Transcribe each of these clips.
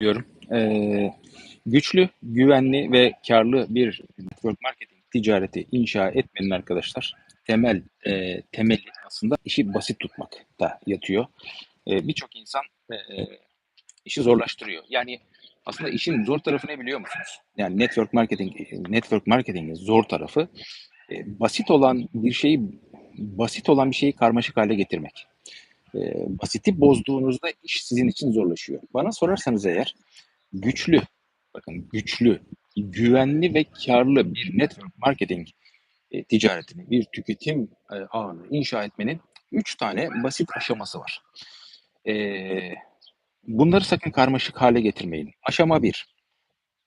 diyorum. Ee, güçlü, güvenli ve karlı bir network marketing ticareti inşa etmenin arkadaşlar temel e, temeli aslında işi basit tutmak da yatıyor. E, Birçok insan e, işi zorlaştırıyor. Yani aslında işin zor tarafı ne biliyor musunuz? Yani network marketing network marketingin zor tarafı e, basit olan bir şeyi basit olan bir şeyi karmaşık hale getirmek. E, basiti bozduğunuzda iş sizin için zorlaşıyor. Bana sorarsanız eğer güçlü, bakın güçlü, güvenli ve karlı bir network marketing e, ticaretini, bir tüketim e, ağını inşa etmenin üç tane basit aşaması var. E, bunları sakın karmaşık hale getirmeyin. Aşama bir,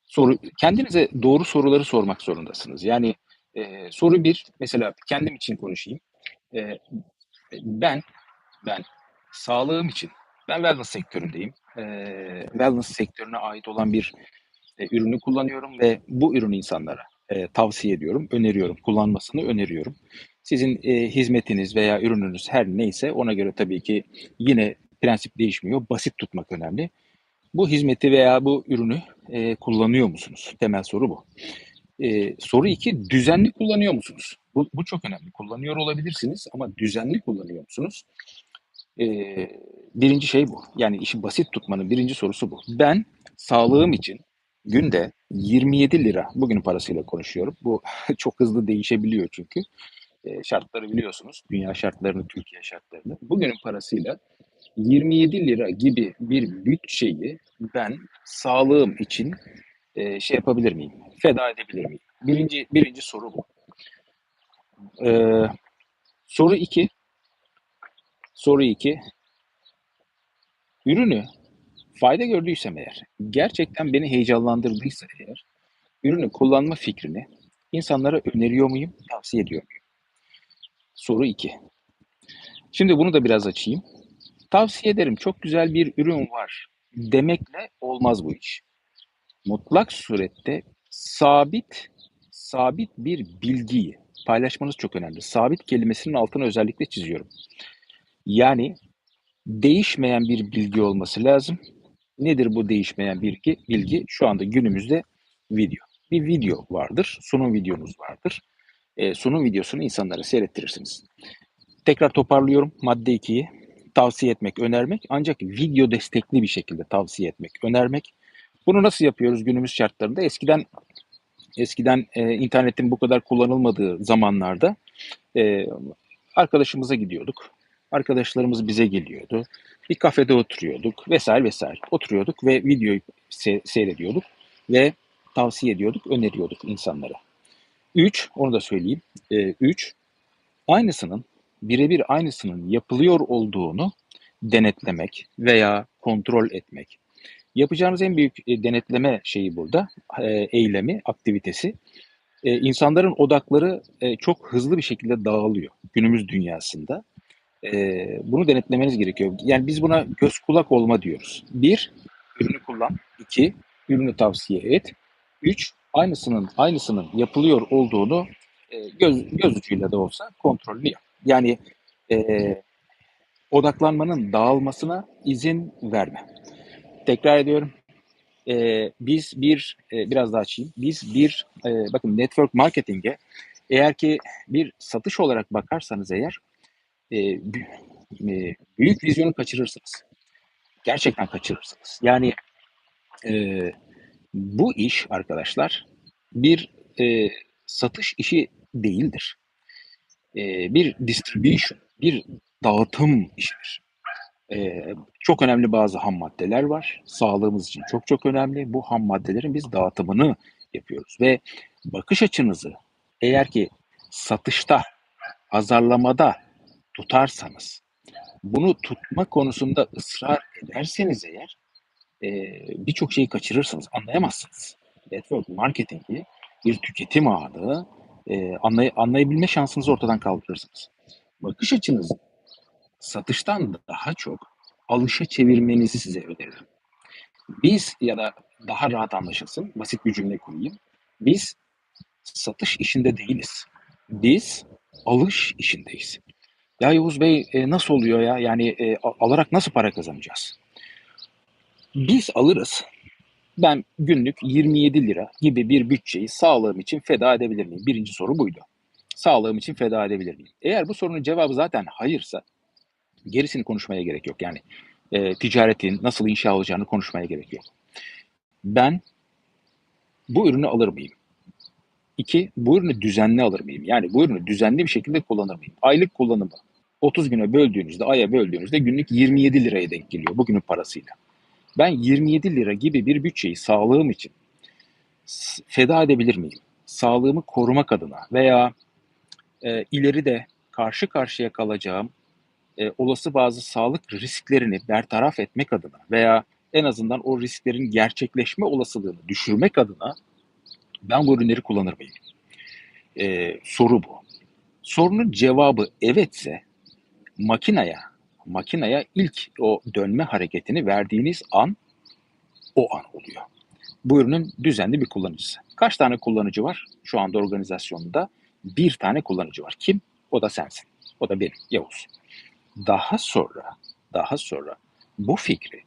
soru, kendinize doğru soruları sormak zorundasınız. Yani e, soru bir, mesela kendim için konuşayım. E, ben, ben sağlığım için, ben wellness sektöründeyim. E, wellness sektörüne ait olan bir e, ürünü kullanıyorum ve bu ürünü insanlara e, tavsiye ediyorum, öneriyorum, kullanmasını öneriyorum. Sizin e, hizmetiniz veya ürününüz her neyse ona göre tabii ki yine prensip değişmiyor. Basit tutmak önemli. Bu hizmeti veya bu ürünü e, kullanıyor musunuz? Temel soru bu. E, soru iki, düzenli kullanıyor musunuz? Bu, bu çok önemli. Kullanıyor olabilirsiniz ama düzenli kullanıyor musunuz? Birinci şey bu. Yani işi basit tutmanın birinci sorusu bu. Ben sağlığım için günde 27 lira, bugün parasıyla konuşuyorum. Bu çok hızlı değişebiliyor çünkü. Şartları biliyorsunuz. Dünya şartlarını, Türkiye şartlarını. Bugünün parasıyla 27 lira gibi bir bütçeyi ben sağlığım için şey yapabilir miyim? Feda edebilir miyim? Birinci, birinci soru bu. Ee, soru iki. Soru iki. Ürünü fayda gördüysem eğer, gerçekten beni heyecanlandırdıysa eğer, ürünü kullanma fikrini insanlara öneriyor muyum, tavsiye ediyor muyum? Soru 2. Şimdi bunu da biraz açayım. Tavsiye ederim, çok güzel bir ürün var demekle olmaz bu iş. Mutlak surette sabit sabit bir bilgiyi paylaşmanız çok önemli. Sabit kelimesinin altını özellikle çiziyorum. Yani değişmeyen bir bilgi olması lazım. Nedir bu değişmeyen bilgi? Bilgi şu anda günümüzde video. Bir video vardır, sunum videonuz vardır. E, sunum videosunu insanlara seyrettirirsiniz. Tekrar toparlıyorum madde 2'yi. Tavsiye etmek, önermek ancak video destekli bir şekilde tavsiye etmek, önermek. Bunu nasıl yapıyoruz günümüz şartlarında? Eskiden eskiden e, internetin bu kadar kullanılmadığı zamanlarda e, arkadaşımıza gidiyorduk. Arkadaşlarımız bize geliyordu. Bir kafede oturuyorduk vesaire vesaire. Oturuyorduk ve videoyu se- seyrediyorduk ve tavsiye ediyorduk, öneriyorduk insanlara. Üç, onu da söyleyeyim. E, üç, aynısının, birebir aynısının yapılıyor olduğunu denetlemek veya kontrol etmek. Yapacağınız en büyük e, denetleme şeyi burada, e, eylemi, aktivitesi. E, insanların odakları e, çok hızlı bir şekilde dağılıyor günümüz dünyasında. E, bunu denetlemeniz gerekiyor. Yani biz buna göz kulak olma diyoruz. Bir, ürünü kullan. İki, ürünü tavsiye et. Üç, aynısının aynısının yapılıyor olduğunu e, göz, göz ucuyla da olsa kontrollü yap. Yani e, odaklanmanın dağılmasına izin verme. Tekrar ediyorum. Ee, biz bir, e, biraz daha açayım. Biz bir, e, bakın network marketing'e eğer ki bir satış olarak bakarsanız eğer e, e, büyük vizyonu kaçırırsınız. Gerçekten kaçırırsınız. Yani e, bu iş arkadaşlar bir e, satış işi değildir. E, bir distribution, bir dağıtım işidir. Ee, çok önemli bazı ham maddeler var. Sağlığımız için çok çok önemli. Bu ham maddelerin biz dağıtımını yapıyoruz ve bakış açınızı eğer ki satışta, pazarlamada tutarsanız, bunu tutma konusunda ısrar ederseniz eğer e, birçok şeyi kaçırırsınız, anlayamazsınız. Network marketingi bir tüketim ağını e, anlay anlayabilme şansınızı ortadan kaldırırsınız. Bakış açınızı satıştan daha çok alışa çevirmenizi size öneririm. Biz ya da daha rahat anlaşılsın, basit bir cümle kurayım. Biz satış işinde değiliz. Biz alış işindeyiz. Ya Yavuz Bey e, nasıl oluyor ya? Yani e, alarak nasıl para kazanacağız? Biz alırız. Ben günlük 27 lira gibi bir bütçeyi sağlığım için feda edebilir miyim? Birinci soru buydu. Sağlığım için feda edebilir miyim? Eğer bu sorunun cevabı zaten hayırsa gerisini konuşmaya gerek yok. Yani e, ticaretin nasıl inşa olacağını konuşmaya gerek yok. Ben bu ürünü alır mıyım? İki, bu ürünü düzenli alır mıyım? Yani bu ürünü düzenli bir şekilde kullanır mıyım? Aylık kullanımı 30 güne böldüğünüzde, aya böldüğünüzde günlük 27 liraya denk geliyor bugünün parasıyla. Ben 27 lira gibi bir bütçeyi sağlığım için feda edebilir miyim? Sağlığımı korumak adına veya e, ileride karşı karşıya kalacağım e, olası bazı sağlık risklerini bertaraf etmek adına veya en azından o risklerin gerçekleşme olasılığını düşürmek adına ben bu ürünleri kullanır mıyım? E, soru bu. Sorunun cevabı evetse makinaya makinaya ilk o dönme hareketini verdiğiniz an o an oluyor. Bu ürünün düzenli bir kullanıcısı. Kaç tane kullanıcı var şu anda organizasyonda? Bir tane kullanıcı var. Kim? O da sensin. O da benim, Yavuz. Daha sonra, daha sonra bu fikri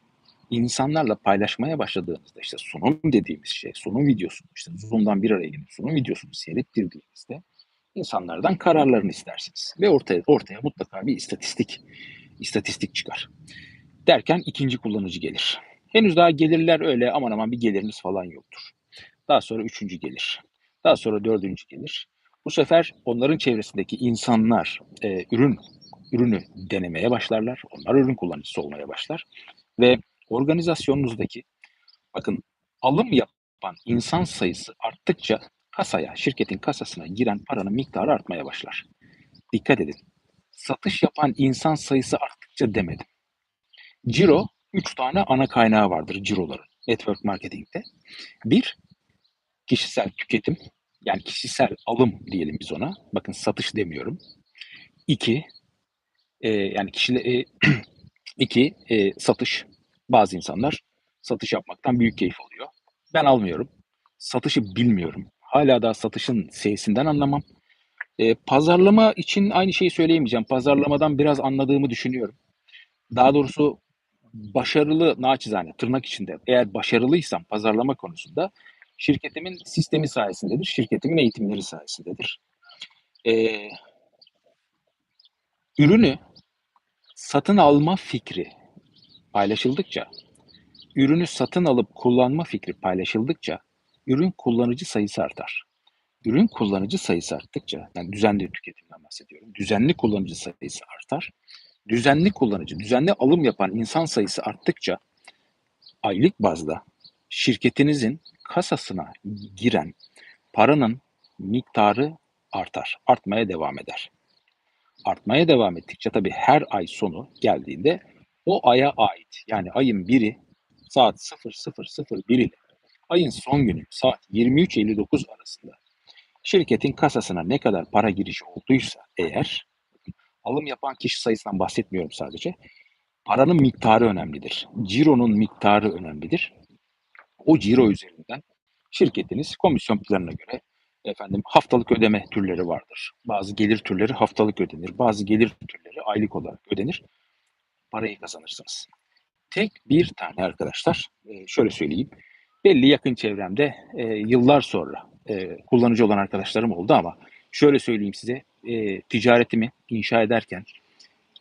insanlarla paylaşmaya başladığınızda işte sunum dediğimiz şey, sunum videosu, işte Zoom'dan bir araya gelip sunum videosunu seyrettirdiğinizde insanlardan kararlarını istersiniz. Ve ortaya, ortaya mutlaka bir istatistik istatistik çıkar. Derken ikinci kullanıcı gelir. Henüz daha gelirler öyle aman aman bir geliriniz falan yoktur. Daha sonra üçüncü gelir. Daha sonra dördüncü gelir. Bu sefer onların çevresindeki insanlar e, ürün ürünü denemeye başlarlar. Onlar ürün kullanıcısı olmaya başlar. Ve organizasyonunuzdaki bakın alım yapan insan sayısı arttıkça kasaya, şirketin kasasına giren paranın miktarı artmaya başlar. Dikkat edin. Satış yapan insan sayısı arttıkça demedim. Ciro, üç tane ana kaynağı vardır ciroların network marketingte. Bir, kişisel tüketim, yani kişisel alım diyelim biz ona. Bakın satış demiyorum. İki, e, yani kişile, e, iki, e, satış. Bazı insanlar satış yapmaktan büyük keyif alıyor. Ben almıyorum. Satışı bilmiyorum. Hala daha satışın sesinden anlamam. E, pazarlama için aynı şeyi söyleyemeyeceğim. Pazarlamadan biraz anladığımı düşünüyorum. Daha doğrusu başarılı naçizane tırnak içinde eğer başarılıysam pazarlama konusunda şirketimin sistemi sayesindedir. Şirketimin eğitimleri sayesindedir. Ee, ürünü satın alma fikri paylaşıldıkça, ürünü satın alıp kullanma fikri paylaşıldıkça ürün kullanıcı sayısı artar. Ürün kullanıcı sayısı arttıkça, yani düzenli tüketimden bahsediyorum, düzenli kullanıcı sayısı artar. Düzenli kullanıcı, düzenli alım yapan insan sayısı arttıkça aylık bazda şirketinizin kasasına giren paranın miktarı artar, artmaya devam eder. Artmaya devam ettikçe tabii her ay sonu geldiğinde o aya ait yani ayın biri saat 00.01 ile ayın son günü saat 23.59 arasında şirketin kasasına ne kadar para girişi olduysa eğer alım yapan kişi sayısından bahsetmiyorum sadece. Paranın miktarı önemlidir. Ciro'nun miktarı önemlidir. O ciro üzerinden şirketiniz komisyon planına göre efendim haftalık ödeme türleri vardır. Bazı gelir türleri haftalık ödenir. Bazı gelir türleri aylık olarak ödenir. Parayı kazanırsınız. Tek bir tane arkadaşlar şöyle söyleyeyim. Belli yakın çevremde e, yıllar sonra e, kullanıcı olan arkadaşlarım oldu ama şöyle söyleyeyim size e, ticaretimi inşa ederken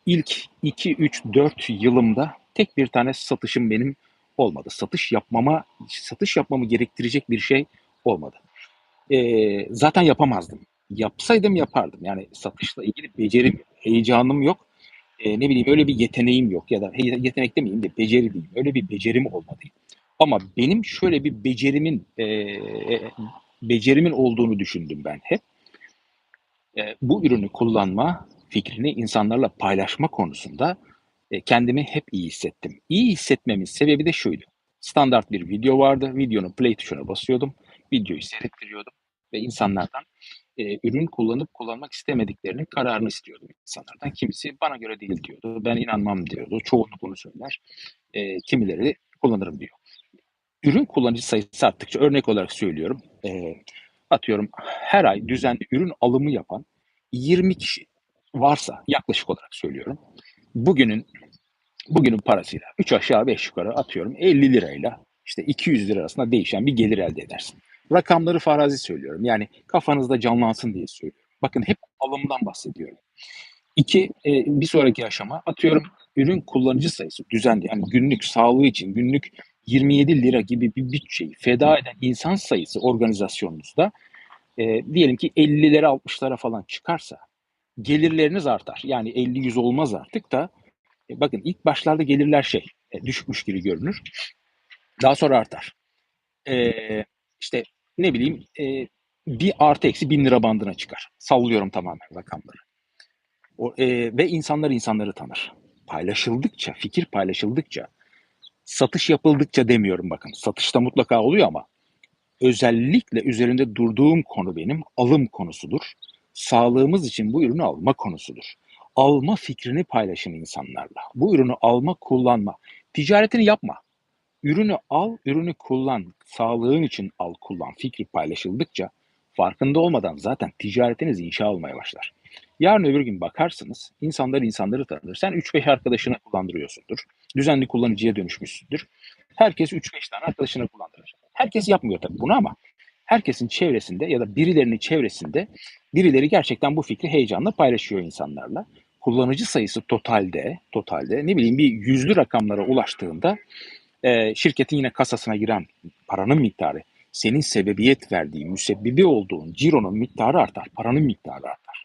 ilk 2, 3, 4 yılımda tek bir tane satışım benim olmadı. Satış yapmama, satış yapmamı gerektirecek bir şey olmadı. E, zaten yapamazdım. Yapsaydım yapardım. Yani satışla ilgili becerim, heyecanım yok. E, ne bileyim öyle bir yeteneğim yok ya da yetenek demeyeyim de beceri diyeyim. Öyle bir becerim olmadı. Ama benim şöyle bir becerimin e, becerimin olduğunu düşündüm ben hep. E, bu ürünü kullanma fikrini insanlarla paylaşma konusunda e, kendimi hep iyi hissettim. İyi hissetmemin sebebi de şuydu. Standart bir video vardı. Videonun play tuşuna basıyordum. Videoyu seyrettiriyordum ve insanlardan e, ürün kullanıp kullanmak istemediklerinin kararını istiyordum insanlardan. Kimisi bana göre değil diyordu. Ben inanmam diyordu. Çoğunluk bunu söyler. E, kimileri kullanırım diyor. Ürün kullanıcı sayısı arttıkça örnek olarak söylüyorum. E, atıyorum her ay düzenli ürün alımı yapan 20 kişi varsa yaklaşık olarak söylüyorum. Bugünün bugünün parasıyla 3 aşağı 5 yukarı atıyorum 50 lirayla işte 200 lira arasında değişen bir gelir elde edersin. Rakamları farazi söylüyorum. Yani kafanızda canlansın diye söylüyorum. Bakın hep alımdan bahsediyorum. İki, e, bir sonraki aşama atıyorum ürün kullanıcı sayısı düzenli yani günlük sağlığı için günlük 27 lira gibi bir bütçeyi feda eden insan sayısı organizasyonunuzda e, diyelim ki 50'lere 60'lara falan çıkarsa gelirleriniz artar. Yani 50-100 olmaz artık da e, bakın ilk başlarda gelirler şey e, düşükmüş gibi görünür. Daha sonra artar. E, işte ne bileyim e, bir artı eksi bin lira bandına çıkar. Sallıyorum tamamen rakamları. O, e, ve insanlar insanları tanır. Paylaşıldıkça, fikir paylaşıldıkça, satış yapıldıkça demiyorum bakın. Satışta mutlaka oluyor ama özellikle üzerinde durduğum konu benim alım konusudur. Sağlığımız için bu ürünü alma konusudur. Alma fikrini paylaşın insanlarla. Bu ürünü alma, kullanma. Ticaretini yapma. Ürünü al, ürünü kullan. Sağlığın için al, kullan. Fikri paylaşıldıkça farkında olmadan zaten ticaretiniz inşa olmaya başlar. Yarın öbür gün bakarsınız insanlar insanları tanır. Sen 3-5 arkadaşına kullandırıyorsundur. Düzenli kullanıcıya dönüşmüşsündür. Herkes 3-5 tane arkadaşına kullandırır. Herkes yapmıyor tabii bunu ama herkesin çevresinde ya da birilerinin çevresinde birileri gerçekten bu fikri heyecanla paylaşıyor insanlarla. Kullanıcı sayısı totalde, totalde ne bileyim bir yüzlü rakamlara ulaştığında e, şirketin yine kasasına giren paranın miktarı, senin sebebiyet verdiğin, müsebbibi olduğun cironun miktarı artar, paranın miktarı artar.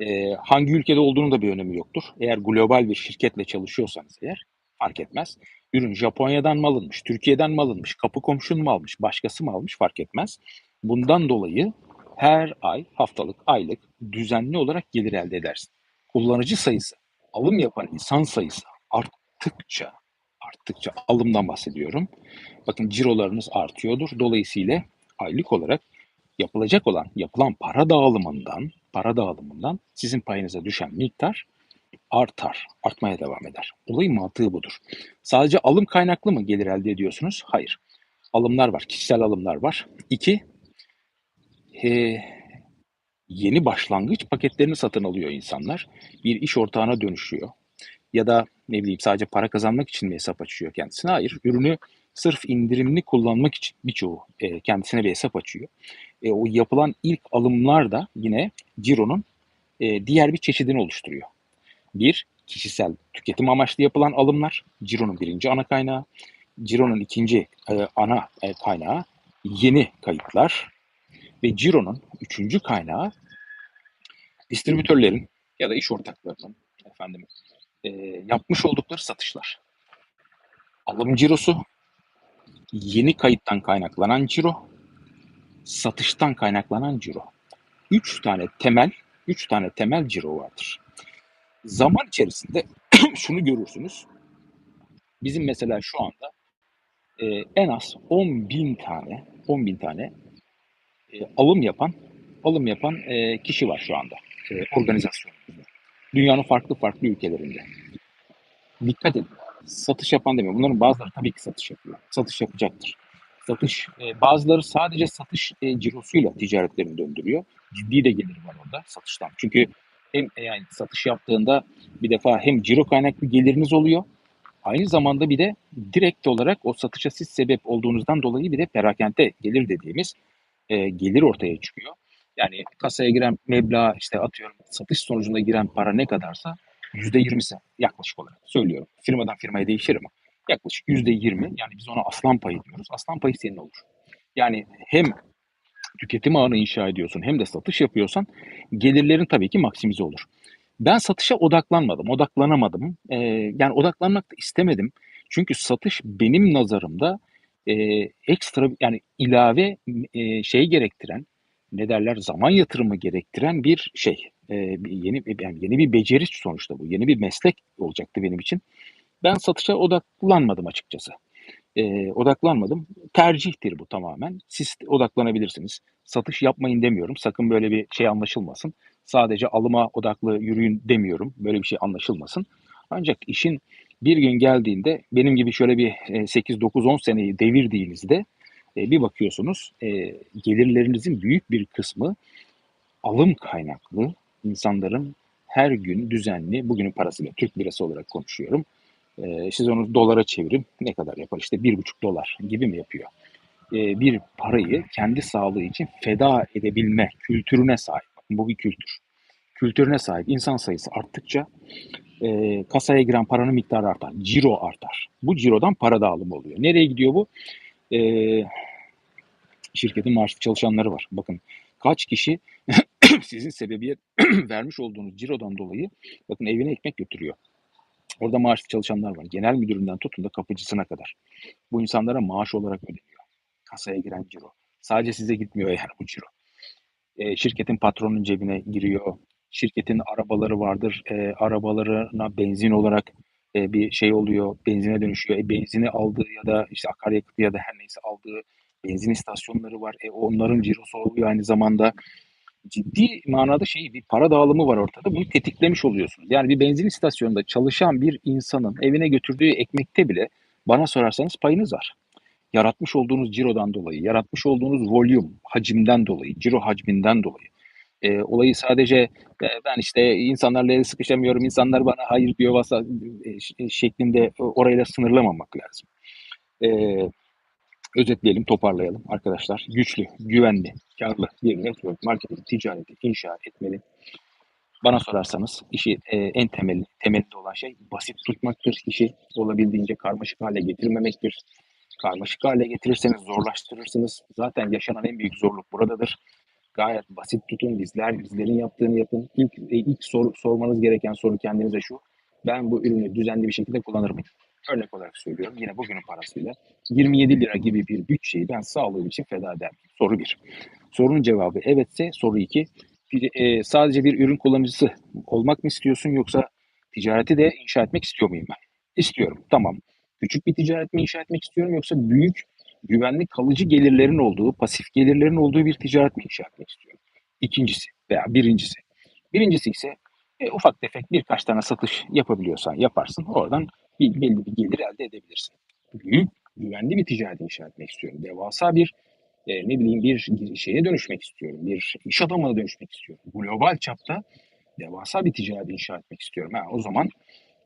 E, hangi ülkede olduğunu da bir önemi yoktur. Eğer global bir şirketle çalışıyorsanız eğer fark etmez. Ürün Japonya'dan mı alınmış, Türkiye'den mi alınmış, kapı komşun mu almış, başkası mı almış fark etmez. Bundan dolayı her ay, haftalık, aylık düzenli olarak gelir elde edersin. Kullanıcı sayısı, alım yapan insan sayısı arttıkça, arttıkça alımdan bahsediyorum. Bakın cirolarınız artıyordur. Dolayısıyla aylık olarak yapılacak olan, yapılan para dağılımından, para dağılımından sizin payınıza düşen miktar artar, artmaya devam eder. Olayın mantığı budur. Sadece alım kaynaklı mı gelir elde ediyorsunuz? Hayır. Alımlar var, kişisel alımlar var. İki, e, yeni başlangıç paketlerini satın alıyor insanlar. Bir iş ortağına dönüşüyor. Ya da ne bileyim sadece para kazanmak için mi hesap açıyor kendisine? Hayır. Ürünü sırf indirimli kullanmak için birçoğu e, kendisine bir hesap açıyor. E, o yapılan ilk alımlar da yine Ciro'nun e, diğer bir çeşidini oluşturuyor. Bir, kişisel tüketim amaçlı yapılan alımlar. Ciro'nun birinci ana kaynağı. Ciro'nun ikinci e, ana e, kaynağı yeni kayıtlar. Ve Ciro'nun üçüncü kaynağı distribütörlerin ya da iş ortaklarının efendim e, yapmış oldukları satışlar. Alım cirosu, yeni kayıttan kaynaklanan ciro, satıştan kaynaklanan ciro. Üç tane temel, üç tane temel ciro vardır. Zaman içerisinde şunu görürsünüz. Bizim mesela şu anda e, en az 10 bin tane, 10 bin tane e, alım yapan, alım yapan e, kişi var şu anda e, organizasyonumuzda. Dünyanın farklı farklı ülkelerinde. Dikkat edin. Satış yapan demiyor. Bunların bazıları tabii ki satış yapıyor. Satış yapacaktır. Satış, e, bazıları sadece satış e, cirosuyla ticaretlerini döndürüyor. Ciddi de geliri var orada satıştan. Çünkü hem e, yani satış yaptığında bir defa hem ciro kaynaklı geliriniz oluyor. Aynı zamanda bir de direkt olarak o satışa siz sebep olduğunuzdan dolayı bir de perakende gelir dediğimiz e, gelir ortaya çıkıyor. Yani kasaya giren meblağ işte atıyorum satış sonucunda giren para ne kadarsa yüzde yirmisi yaklaşık olarak söylüyorum. Firmadan firmaya değişir ama yaklaşık yüzde yirmi yani biz ona aslan payı diyoruz. Aslan payı senin olur. Yani hem tüketim ağını inşa ediyorsun hem de satış yapıyorsan gelirlerin tabii ki maksimize olur. Ben satışa odaklanmadım, odaklanamadım. Ee, yani odaklanmak da istemedim. Çünkü satış benim nazarımda e, ekstra yani ilave e, şey gerektiren, ne derler zaman yatırımı gerektiren bir şey. E, yeni yani yeni bir beceri sonuçta bu. Yeni bir meslek olacaktı benim için. Ben satışa odaklanmadım açıkçası e, odaklanmadım. Tercihtir bu tamamen. Siz odaklanabilirsiniz. Satış yapmayın demiyorum. Sakın böyle bir şey anlaşılmasın. Sadece alıma odaklı yürüyün demiyorum. Böyle bir şey anlaşılmasın. Ancak işin bir gün geldiğinde benim gibi şöyle bir 8, 9, 10 seneyi devirdiğinizde e, bir bakıyorsunuz e, gelirlerinizin büyük bir kısmı alım kaynaklı insanların her gün düzenli, bugünün parasıyla Türk lirası olarak konuşuyorum, Eee, siz onu dolara çevirin. Ne kadar yapar? İşte bir buçuk dolar gibi mi yapıyor? Eee, bir parayı kendi sağlığı için feda edebilme kültürüne sahip. Bu bir kültür. Kültürüne sahip insan sayısı arttıkça eee, kasaya giren paranın miktarı artar. Ciro artar. Bu cirodan para dağılımı oluyor. Nereye gidiyor bu? Eee, şirketin maaşlı çalışanları var. Bakın kaç kişi sizin sebebiyet vermiş olduğunuz cirodan dolayı bakın evine ekmek götürüyor. Orada maaşlı çalışanlar var. Genel müdüründen tutun da kapıcısına kadar. Bu insanlara maaş olarak ödeniyor. Kasaya giren ciro. Sadece size gitmiyor yani bu ciro. E, şirketin patronun cebine giriyor. Şirketin arabaları vardır. E, arabalarına benzin olarak e, bir şey oluyor. Benzine dönüşüyor. E, benzini aldığı ya da işte akaryakıtı ya da her neyse aldığı benzin istasyonları var. E, onların cirosu oluyor aynı zamanda ciddi manada şey bir para dağılımı var ortada. Bunu tetiklemiş oluyorsunuz. Yani bir benzin istasyonunda çalışan bir insanın evine götürdüğü ekmekte bile bana sorarsanız payınız var. Yaratmış olduğunuz cirodan dolayı, yaratmış olduğunuz volüm, hacimden dolayı, ciro hacminden dolayı. E, olayı sadece e, ben işte insanlarla el sıkışamıyorum, insanlar bana hayır diyor vasa e, şeklinde orayla sınırlamamak lazım. E, özetleyelim, toparlayalım arkadaşlar. Güçlü, güvenli, karlı bir network marketing ticareti inşa etmeli. Bana sorarsanız işi e, en temel temelinde olan şey basit tutmaktır. İşi olabildiğince karmaşık hale getirmemektir. Karmaşık hale getirirseniz zorlaştırırsınız. Zaten yaşanan en büyük zorluk buradadır. Gayet basit tutun. Bizler bizlerin yaptığını yapın. İlk e, ilk sor, sormanız gereken soru kendinize şu. Ben bu ürünü düzenli bir şekilde kullanır mıyım? Örnek olarak söylüyorum yine bugünün parasıyla 27 lira gibi bir bütçeyi ben sağlığım için feda eder miyim? Soru bir. Sorunun cevabı evetse soru iki. Bir, e, sadece bir ürün kullanıcısı olmak mı istiyorsun yoksa ticareti de inşa etmek istiyor muyum ben? İstiyorum. Tamam. Küçük bir ticaret mi inşa etmek istiyorum yoksa büyük güvenli kalıcı gelirlerin olduğu, pasif gelirlerin olduğu bir ticaret mi inşa etmek istiyorum? İkincisi veya birincisi. Birincisi ise e, ufak tefek birkaç tane satış yapabiliyorsan yaparsın. Oradan bir, belli bir gelir elde edebilirsin. Büyük, güvenli bir ticaret inşa etmek istiyorum. Devasa bir e, ne bileyim bir şeye dönüşmek istiyorum. Bir iş adamına dönüşmek istiyorum. Global çapta devasa bir ticaret inşa etmek istiyorum. Ha, o zaman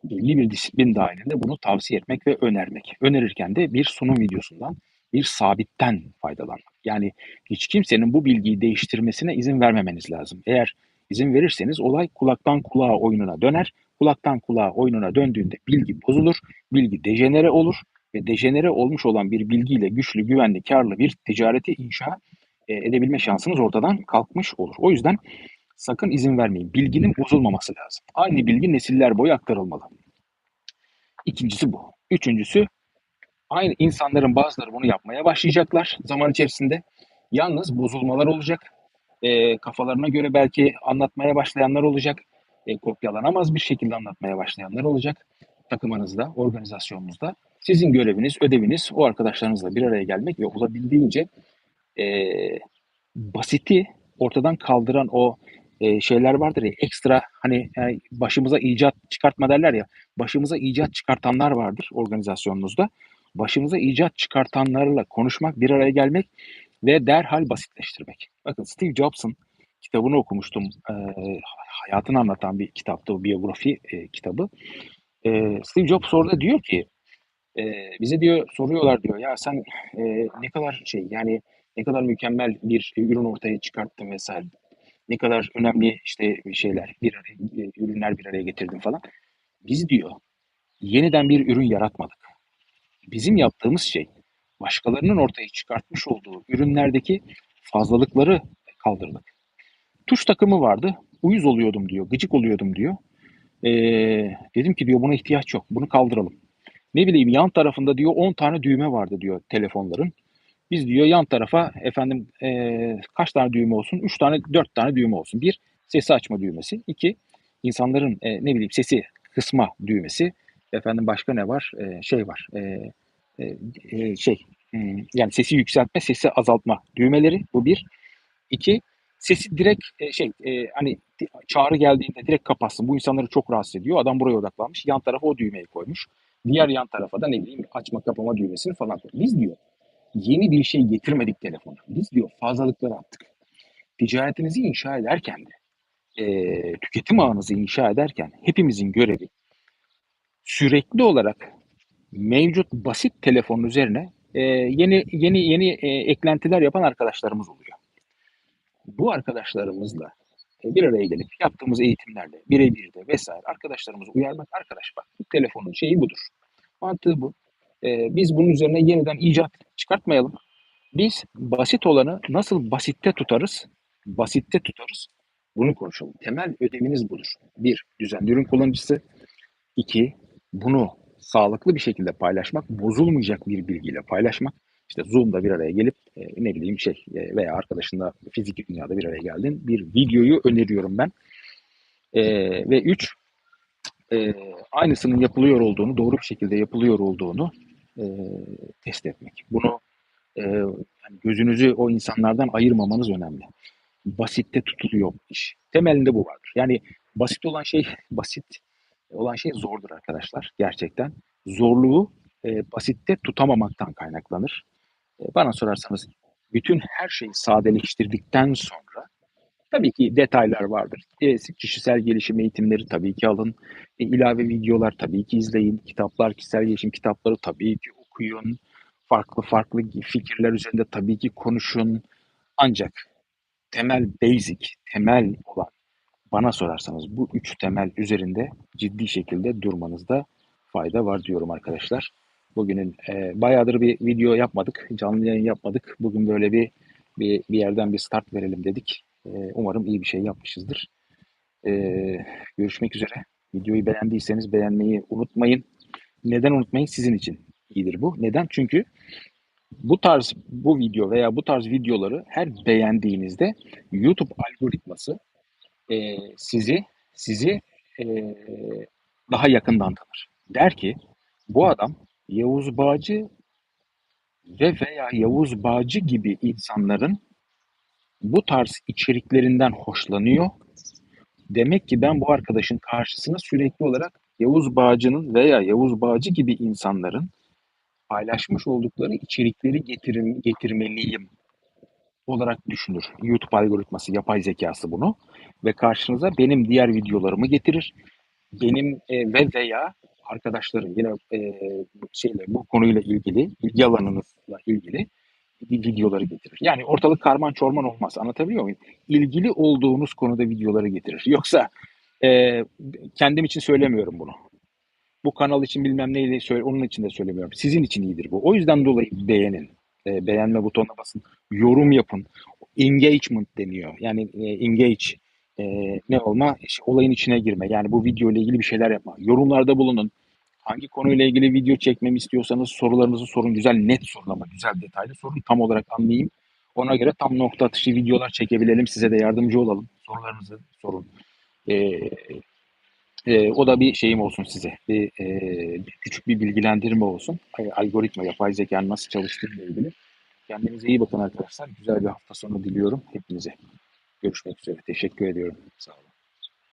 belli bir disiplin dahilinde bunu tavsiye etmek ve önermek. Önerirken de bir sunum videosundan, bir sabitten faydalanmak. Yani hiç kimsenin bu bilgiyi değiştirmesine izin vermemeniz lazım. Eğer izin verirseniz olay kulaktan kulağa oyununa döner. Kulaktan kulağa oyununa döndüğünde bilgi bozulur, bilgi dejenere olur ve dejenere olmuş olan bir bilgiyle güçlü, güvenli, karlı bir ticareti inşa e, edebilme şansınız ortadan kalkmış olur. O yüzden sakın izin vermeyin. Bilginin bozulmaması lazım. Aynı bilgi nesiller boyu aktarılmalı. İkincisi bu. Üçüncüsü aynı insanların bazıları bunu yapmaya başlayacaklar zaman içerisinde. Yalnız bozulmalar olacak. E, kafalarına göre belki anlatmaya başlayanlar olacak. E, kopyalanamaz bir şekilde anlatmaya başlayanlar olacak. Takımınızda, organizasyonunuzda. Sizin göreviniz, ödeviniz o arkadaşlarınızla bir araya gelmek ve olabildiğince e, basiti ortadan kaldıran o e, şeyler vardır ya ekstra hani yani başımıza icat çıkartma derler ya başımıza icat çıkartanlar vardır organizasyonunuzda. Başımıza icat çıkartanlarla konuşmak, bir araya gelmek ve derhal basitleştirmek. Bakın Steve Jobs'ın kitabını okumuştum. E, hayatını anlatan bir kitaptı, o biyografi e, kitabı. E, Steve Jobs orada diyor ki e, bize diyor soruyorlar diyor ya sen e, ne kadar şey yani ne kadar mükemmel bir ürün ortaya çıkarttın vesaire. Ne kadar önemli işte şeyler, bir araya, ürünler bir araya getirdin falan. Biz diyor yeniden bir ürün yaratmadık. Bizim yaptığımız şey başkalarının ortaya çıkartmış olduğu ürünlerdeki fazlalıkları kaldırdık. Tuş takımı vardı. Uyuz oluyordum diyor, gıcık oluyordum diyor. Ee, dedim ki diyor buna ihtiyaç yok. Bunu kaldıralım. Ne bileyim yan tarafında diyor 10 tane düğme vardı diyor telefonların. Biz diyor yan tarafa efendim e, kaç tane düğme olsun? 3 tane 4 tane düğme olsun. Bir sesi açma düğmesi. iki insanların e, ne bileyim sesi kısma düğmesi. Efendim başka ne var? E, şey var. E, e, e şey hmm, yani sesi yükseltme, sesi azaltma düğmeleri. Bu bir. İki sesi direkt e, şey e, hani çağrı geldiğinde direkt kapatsın. Bu insanları çok rahatsız ediyor. Adam buraya odaklanmış. Yan tarafa o düğmeyi koymuş. Diğer yan tarafa da ne bileyim açma kapama düğmesini falan koymuş. Biz diyor yeni bir şey getirmedik telefona. Biz diyor fazlalıkları attık. Ticaretinizi inşa ederken de e, tüketim ağınızı inşa ederken hepimizin görevi sürekli olarak mevcut basit telefonun üzerine e, yeni yeni yeni e, eklentiler yapan arkadaşlarımız oluyor. Bu arkadaşlarımızla e, bir araya gelip yaptığımız eğitimlerle birebir de vesaire arkadaşlarımızı uyarmak arkadaş bak bu telefonun şeyi budur. Mantığı bu. E, biz bunun üzerine yeniden icat çıkartmayalım. Biz basit olanı nasıl basitte tutarız? Basitte tutarız. Bunu konuşalım. Temel ödeviniz budur. Bir, düzenli ürün kullanıcısı. İki, bunu sağlıklı bir şekilde paylaşmak, bozulmayacak bir bilgiyle paylaşmak. İşte Zoom'da bir araya gelip e, ne bileyim şey e, veya arkadaşınla fizik dünyada bir araya geldin. Bir videoyu öneriyorum ben. E, ve üç, e, aynısının yapılıyor olduğunu, doğru bir şekilde yapılıyor olduğunu e, test etmek. Bunu e, yani gözünüzü o insanlardan ayırmamanız önemli. Basitte tutuluyor iş. Temelinde bu vardır. Yani basit olan şey basit olan şey zordur arkadaşlar gerçekten. Zorluğu e, basitte tutamamaktan kaynaklanır. E, bana sorarsanız bütün her şeyi sadeleştirdikten sonra tabii ki detaylar vardır. E, kişisel gelişim eğitimleri tabii ki alın. E, ilave videolar tabii ki izleyin. Kitaplar, kişisel gelişim kitapları tabii ki okuyun. Farklı farklı fikirler üzerinde tabii ki konuşun. Ancak temel basic, temel olan bana sorarsanız bu üç temel üzerinde ciddi şekilde durmanızda fayda var diyorum arkadaşlar. Bugünün e, bayağıdır bir video yapmadık, canlı yayın yapmadık. Bugün böyle bir bir, bir yerden bir start verelim dedik. E, umarım iyi bir şey yapmışızdır. E, görüşmek üzere. Videoyu beğendiyseniz beğenmeyi unutmayın. Neden unutmayın? Sizin için iyidir bu. Neden? Çünkü bu tarz bu video veya bu tarz videoları her beğendiğinizde YouTube algoritması e, sizi sizi e, daha yakından tanır. Der ki bu adam Yavuz Bağcı ve veya Yavuz Bağcı gibi insanların bu tarz içeriklerinden hoşlanıyor. Demek ki ben bu arkadaşın karşısına sürekli olarak Yavuz Bağcı'nın veya Yavuz Bağcı gibi insanların paylaşmış oldukları içerikleri getirim, getirmeliyim olarak düşünür. YouTube algoritması, yapay zekası bunu ve karşınıza benim diğer videolarımı getirir. Benim e, ve veya arkadaşlarım yine e, şeyle bu konuyla ilgili, ilgi alanınızla ilgili videoları getirir. Yani ortalık karman çorman olmaz. Anlatabiliyor muyum? İlgili olduğunuz konuda videoları getirir. Yoksa e, kendim için söylemiyorum bunu. Bu kanal için bilmem neyle söyle, onun için de söylemiyorum. Sizin için iyidir bu. O yüzden dolayı beğenin. E, beğenme butonuna basın. Yorum yapın. Engagement deniyor. Yani e, engage e, ne olma? İşte, olayın içine girme. Yani bu video ile ilgili bir şeyler yapma. Yorumlarda bulunun. Hangi konuyla ilgili video çekmemi istiyorsanız sorularınızı sorun. Güzel net sorun ama güzel detaylı sorun. Tam olarak anlayayım. Ona göre tam nokta atışı videolar çekebilelim. Size de yardımcı olalım. Sorularınızı sorun. E, e, o da bir şeyim olsun size. Bir, e, küçük bir bilgilendirme olsun. Algoritma, yapay zekanın nasıl çalıştığıyla ilgili. Kendinize iyi bakın arkadaşlar. Güzel bir hafta sonu diliyorum hepinize. Görüşmek üzere. Teşekkür ediyorum. Sağ olun.